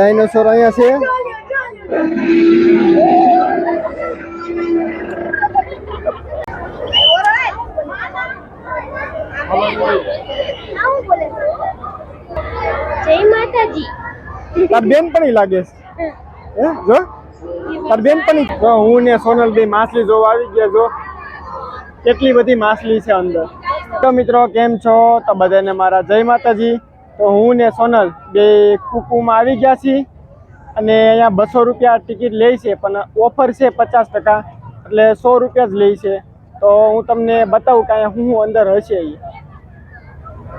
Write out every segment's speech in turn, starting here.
Dinosaur અહીંયા છે. જય માતાજી લાગે હે? જો. તાર બેનપણી પણ હું ને સોનલ બે માછલી જોવા આવી ગયા જો કેટલી બધી માછલી છે અંદર. તો મિત્રો, કેમ છો? તો બધાને મારા જય માતાજી. તો હું ને સોનલ બે કુકુમાં આવી ગયા છીએ અને અહીંયા બસો રૂપિયા ટિકિટ લે છે, પણ ઓફર છે પચાસ ટકા, એટલે સો રૂપિયા જ લે છે. તો હું તમને બતાવું કે અહીંયા શું અંદર હશે એ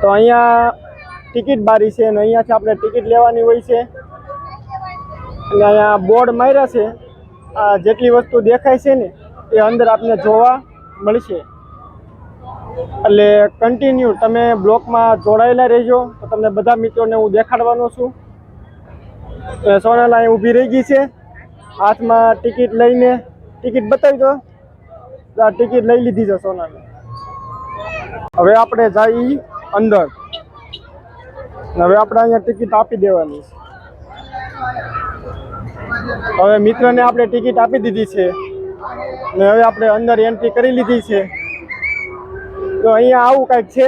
તો અહીંયા ટિકિટ બારી છે અને અહીંયાથી આપણે ટિકિટ લેવાની હોય છે. અને અહીંયા બોર્ડ માર્યા છે. આ જેટલી વસ્તુ દેખાય છે ને, એ અંદર આપને જોવા મળશે. એટલે કન્ટિન્યુ તમે બ્લોકમાં જોડાયેલા રહેજો. તો તમને બધા મિત્રોને હું દેખાડવાનો છું. સોનલ અહીં ઊભી રહી ગઈ છે. હાથમાં ટિકિટ લઈને ટિકિટ બતાવી દો. આ ટિકિટ લઈ લીધી છે સોનલે હવે આપણે જઈ અંદર. હવે આપણે અહીંયા ટિકિટ આપી દેવાની હવે મિત્રને આપણે ટિકિટ આપી દીધી છે. ને હવે આપણે અંદર એન્ટ્રી કરી લીધી છે. તો અહીંયા આવું કાંઈક છે?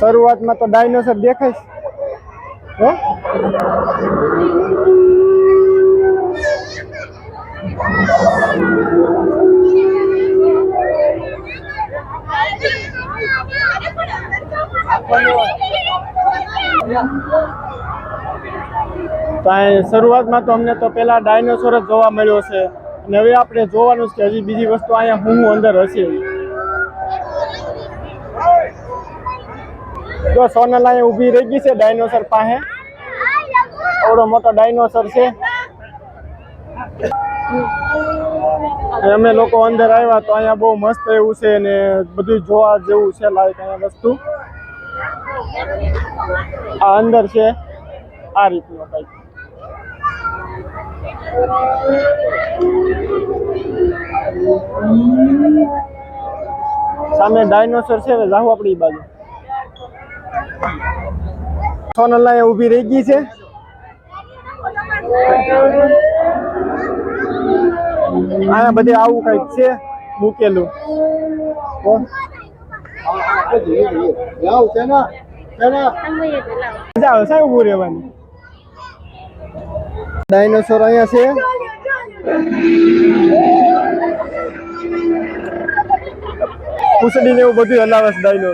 શરૂઆતમાં તો ડાયનોસર દેખાય હો? શરૂઆતમાં તો અમને તો પેલા ડાયનોસોર જ જોવા મળ્યો છે. અને હવે આપણે જોવાનું છે કે હજી બીજી વસ્તુ અહીંયા હું હું અંદર હશે. જો સોનલ અહીંયા ઊભી રહી ગઈ છે ડાયનોસર પાસે. આવડો મોટો ડાયનોસર છે. અને અમે લોકો અંદર આવ્યા તો અહીંયા બહુ મસ્ત એવું છે ને બધું જોવા જેવું છે લાઈક અહીંયા વસ્તુ. આ અંદર છે. આ રીતનું કંઈક. સામે ડાયનોસર છે ને જાહુ આપણી બાજુ. સોનલ અહીંયા ઊભી રહી ગઈ છે. અહીંયા બધે આવું કંઈક છે મૂકેલું. મજા આવે સાહેબ ઊભું રહેવાની. ડાયનોસોર અહીંયા છે. પૂછડી ને એવું બધું હલાવે છે ડાયનો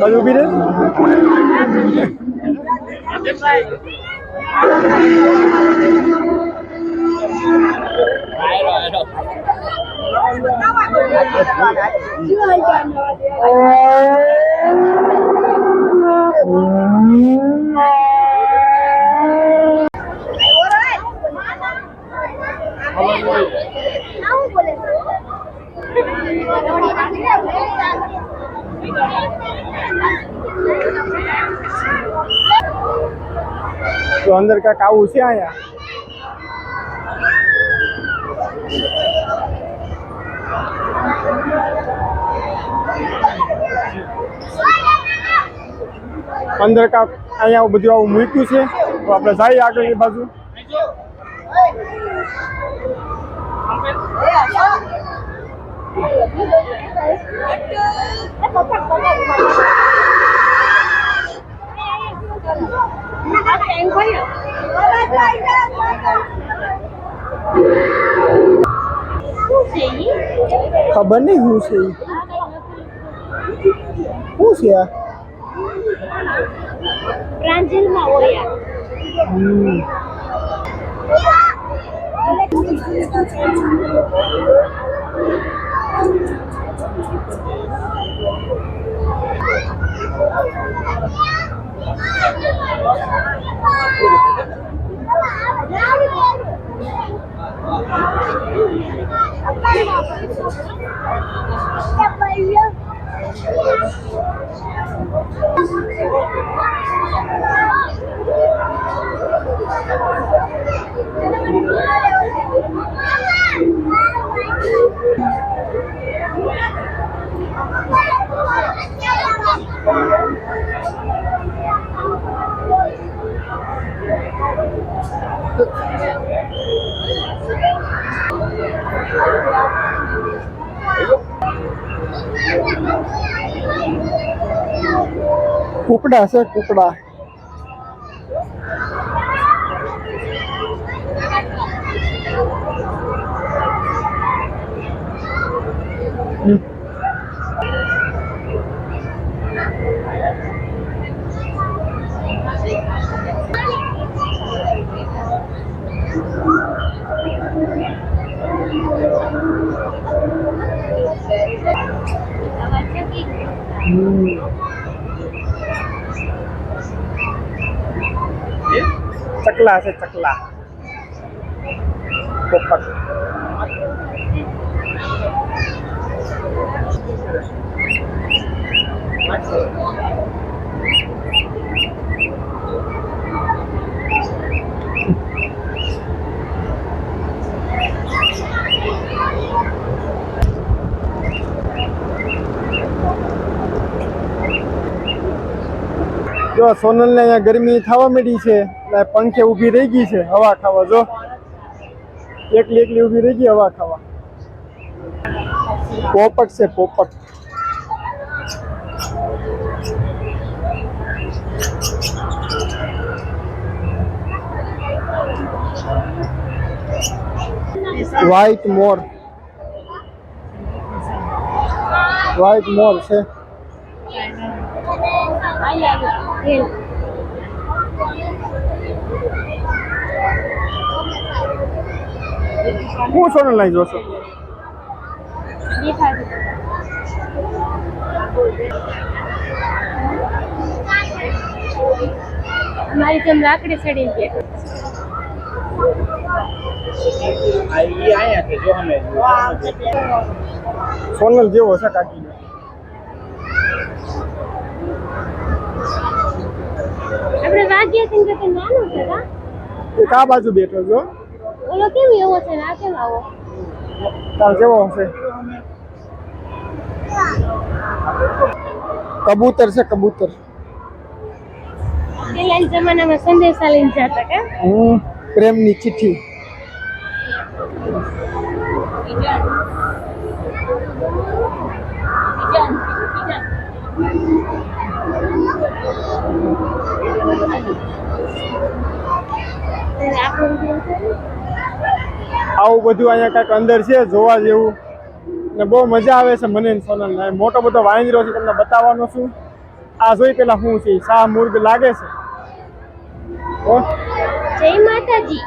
બાજુ રે રહે? તો અંદર કાંઈક આવું છે અહીંયા? અંદર કાંક અહીંયા બધું આવું મૂક્યું છે. તો આપણે જઈએ આગળની બાજુ. ખબર નહીં હું છે. શું છે આ? હોય 아빠 કુકડા છે કુકડા હમ. હમ. ચકલા છે ચકલા પોપટ જો સોનલ ને અહીંયા ગરમી થવા માંડી છે પંખે ઊભી રહી ગઈ છે હવા ખાવા, જો. એકલી એકલી ઊભી રહી ગઈ હવા ખાવા. પોપટ છે, પોપટ. વ્હાઈટ મોર વ્હાઈટ મોર છે. હું સોનલ લઈ જોશો મારી જેમ લાકડી ચડી ગયા સોનલ જેવો છે કાકી આપણે વાગ્યા છે કે નાનો છે કા એ આ બાજુ બેઠો છો? ઓલો કેમ એવો છે ના? કેમ આવો? તાર કેવો હશે? કબૂતર છે કબૂતર. પેલા જમાનામાં સંદેશા લઈને જતા કે? હમ પ્રેમની ચિઠ્ઠી આપણું જે છે ને, આવું બધું અહીંયા કાંઈક અંદર છે જોવા જેવું. ને બહુ મજા આવે છે મને સોનલને. મોટો બધો વાંજરો છે તમને બતાવવાનો છું. આ જોઈ પેલા શું છે શાહ મુર્ગ લાગે છે. જય માતાજી.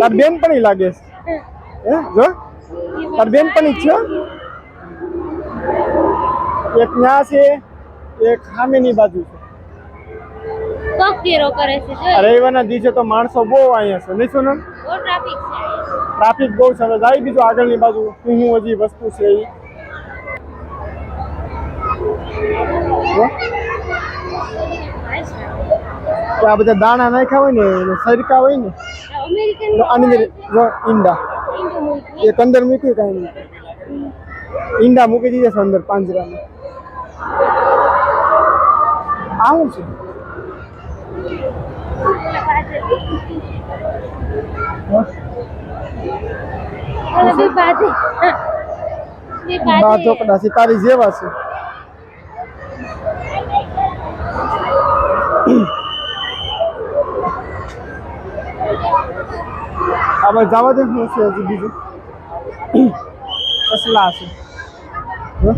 તાર બેનપણી લાગે છે. હે. જો? તાર બેનપણી જ છે? એક ન્યા છે એક સામેની બાજુ છે. અરે રવિવારના દિવસે તો માણસો બહુ અહીંયા છે નહીં સોનલ? બહુ ટ્રાફિક છે. ટ્રાફિક બહુ હવે જાય બીજું આગળની બાજુ. શું શું હજી વસ્તુ છે એ. આ બધા દાણા નાખ્યા હોય ને સરકા હોય ને આની અંદર ઈંડા. એક અંદર મૂક્યું કાંઈ નહીં ઈંડા મૂકી દીધા છે અંદર પાંજરામાં. આવું છે? બે બાજે બે બા બાજે ચોકડા છે તારી જેવા છે હવે જવા દે શું છે હજી બીજું સસલા છે હો?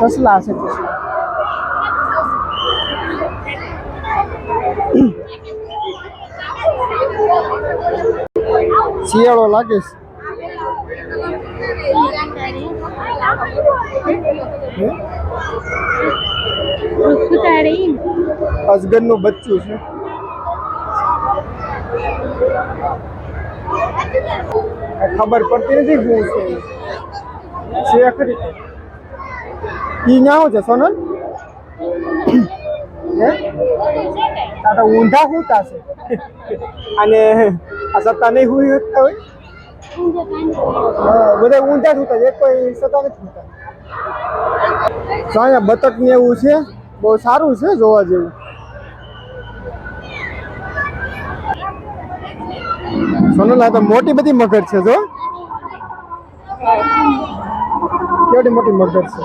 સસલા છે સસલા શિયાળો લાગે છે કુતાડી અજગરનું બચ્ચું છે ખબર પડતી નથી શું છે છે ખરી ઈ ન્યાઓ છે સોનલ હે આ તો ઊંધા હુતા છે અને આ સત્તા નહીં હોય હા, બધા ઊંધા જ હુતા છે કોઈ સત્તા નથી હુતા અહીંયા બતક ને એવું છે બહુ સારું છે જોવા જેવું. સોનલા તો મોટી બધી મગર છે જો. કેવડી મોટી મગર છે.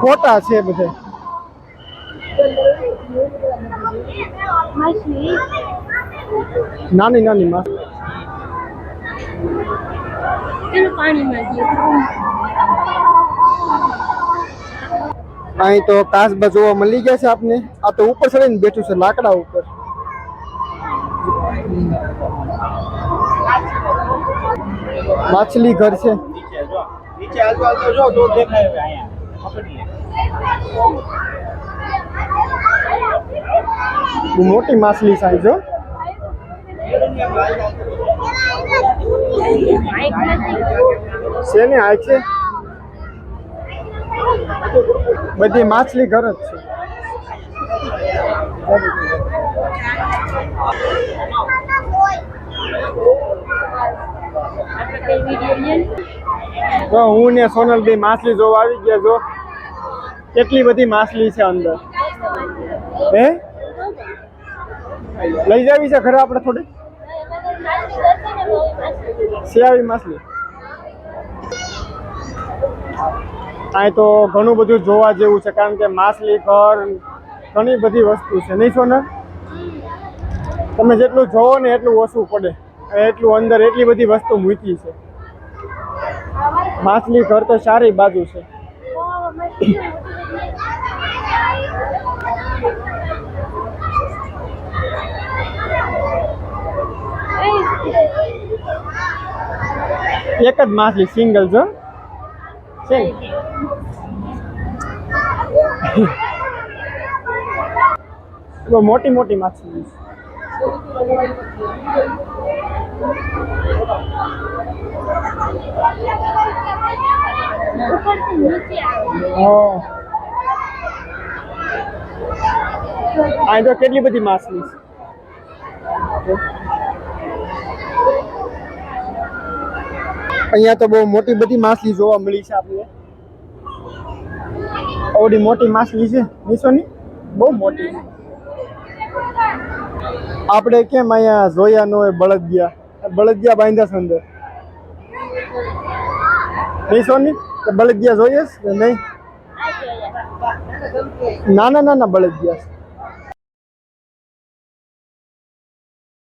ખોટા છે બધે. નાની નાની માસ ચલો પાણીમાં જઈએ અહીં તો કાસબા જોવા મળી ગયા છે આપને. આ તો ઉપર ચડીને બેઠું છે લાકડા ઉપર. માછલી ઘર છે. નીચે જો નીચે હાલતો હાલતો જો તો દેખાય હવે અહીંયા પકડી લે મોટી માછલી સાઈઝ હો. માઇક નથી છે? બધી માછલી ઘર જ છે. તો હું ને સોનલ માછલી જોવા આવી ગયા જો કેટલી બધી માછલી છે અંદર? હે? લઈ જાવી છે ઘરે આપણે થોડી? છે માછલી. અહીં તો ઘણું બધું જોવા જેવું છે, કારણ કે માછલી ઘર ઘણી બધી વસ્તુ છે, નહીં સોનલ તમે જેટલું જોવો ને એટલું ઓછું પડે. એટલું અંદર એટલી બધી વસ્તુ મૂકી છે. માછલી ઘર તો સારી બાજુ છે. એક જ માછલી સિંગલ જો. મોટી મોટી માછલી અહીં તો કેટલી બધી માછલી છે? અહીંયા તો બહુ મોટી બધી માછલી જોવા મળી છે આપણે આવડી મોટી માછલી છે નીસોની બહુ મોટી. આપણે કેમ અહીંયા જોયા ન હોય બળદિયા? બળદિયા બાંધ્યા છે અંદર. નીસોની બળદિયા જોઈએ નહીં કે નહીં? ના ના બળદિયા